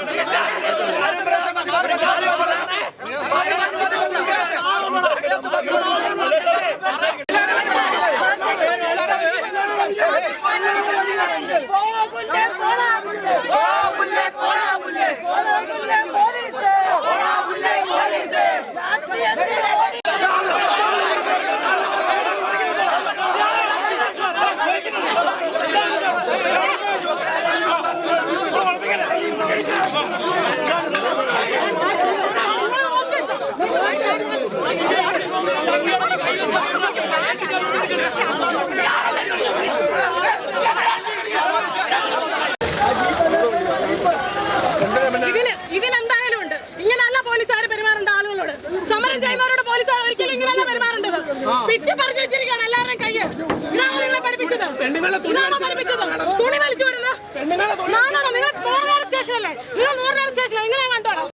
vida. സമരം police ഒരിക്കലും ഇങ്ങനെയല്ല പെരുമാറേണ്ടത്. പിച്ച് പറഞ്ഞു വെച്ചിരിക്കുകയാണ് എല്ലാവരുടെയും കയ്യിൽ ഇതാണോ നിങ്ങളെ പഠിപ്പിച്ചത്? ഇതാണോ പഠിപ്പിച്ചത്? തുണി വലിച്ചു വിടുന്നത്? നാലാണോ? നിങ്ങൾ നൂറിനാട് സ്റ്റേഷനല്ലേ? നിങ്ങൾ നൂറ് സ്റ്റേഷനല്ല? നിങ്ങളെ കണ്ടോളാം.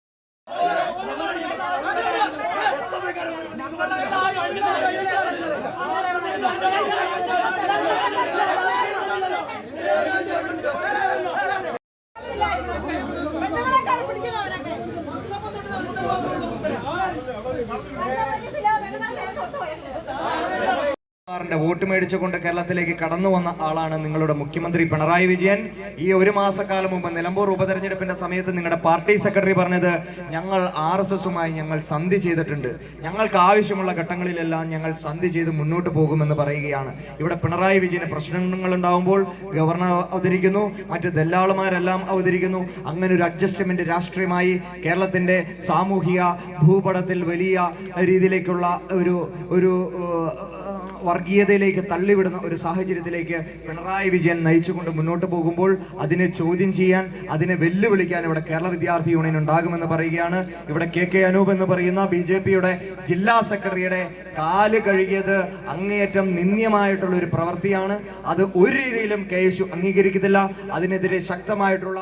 来来来你睡觉吧你把那个也脱脱一下 ന്റെ വോട്ട് മേടിച്ചുകൊണ്ട് കേരളത്തിലേക്ക് കടന്നു വന്ന ആളാണ് നിങ്ങളുടെ മുഖ്യമന്ത്രി പിണറായി വിജയൻ. ഈ ഒരു മാസക്കാലം മുമ്പ് നിലമ്പൂർ ഉപതെരഞ്ഞെടുപ്പിന്റെ സമയത്ത് നിങ്ങളുടെ പാർട്ടി സെക്രട്ടറി പറഞ്ഞത് ഞങ്ങൾ ആർ എസ് എസുമായി ഞങ്ങൾ സന്ധി ചെയ്തിട്ടുണ്ട്. ഞങ്ങൾക്ക് ആവശ്യമുള്ള ഘട്ടങ്ങളിലെല്ലാം ഞങ്ങൾ സന്ധി ചെയ്ത് മുന്നോട്ട് പോകുമെന്ന് പറയുകയാണ്. ഇവിടെ പിണറായി വിജയന് പ്രശ്നങ്ങൾ ഉണ്ടാകുമ്പോൾ ഗവർണർ അവതരിക്കുന്നു മറ്റ് ദല്ലാളുമാരെല്ലാം അവതരിക്കുന്നു. അങ്ങനെ ഒരു അഡ്ജസ്റ്റ്മെന്റ് രാഷ്ട്രീയമായി കേരളത്തിന്റെ സാമൂഹിക ഭൂപടത്തിൽ വലിയ രീതിയിലേക്കുള്ള ഒരു ഒരു വർഗീയതയിലേക്ക് തള്ളിവിടുന്ന ഒരു സാഹചര്യത്തിലേക്ക് പിണറായി വിജയൻ നയിച്ചുകൊണ്ട് മുന്നോട്ട് പോകുമ്പോൾ അതിനെ ചോദ്യം ചെയ്യാൻ അതിനെ വെല്ലുവിളിക്കാൻ ഇവിടെ കേരള വിദ്യാർത്ഥി യൂണിയൻ ഉണ്ടാകുമെന്ന് പറയുകയാണ്. ഇവിടെ കെ കെ അനൂപ് എന്ന് പറയുന്ന ബി ജെ പിയുടെ ജില്ലാ സെക്രട്ടറിയുടെ കാൽ കഴുകിയത് അങ്ങേയറ്റം നിന്ദ്യമായിട്ടുള്ള ഒരു പ്രവൃത്തിയാണ്. അത് ഒരു രീതിയിലും കെ എസ് യു അംഗീകരിക്കത്തില്ല. അതിനെതിരെ ശക്തമായിട്ടുള്ള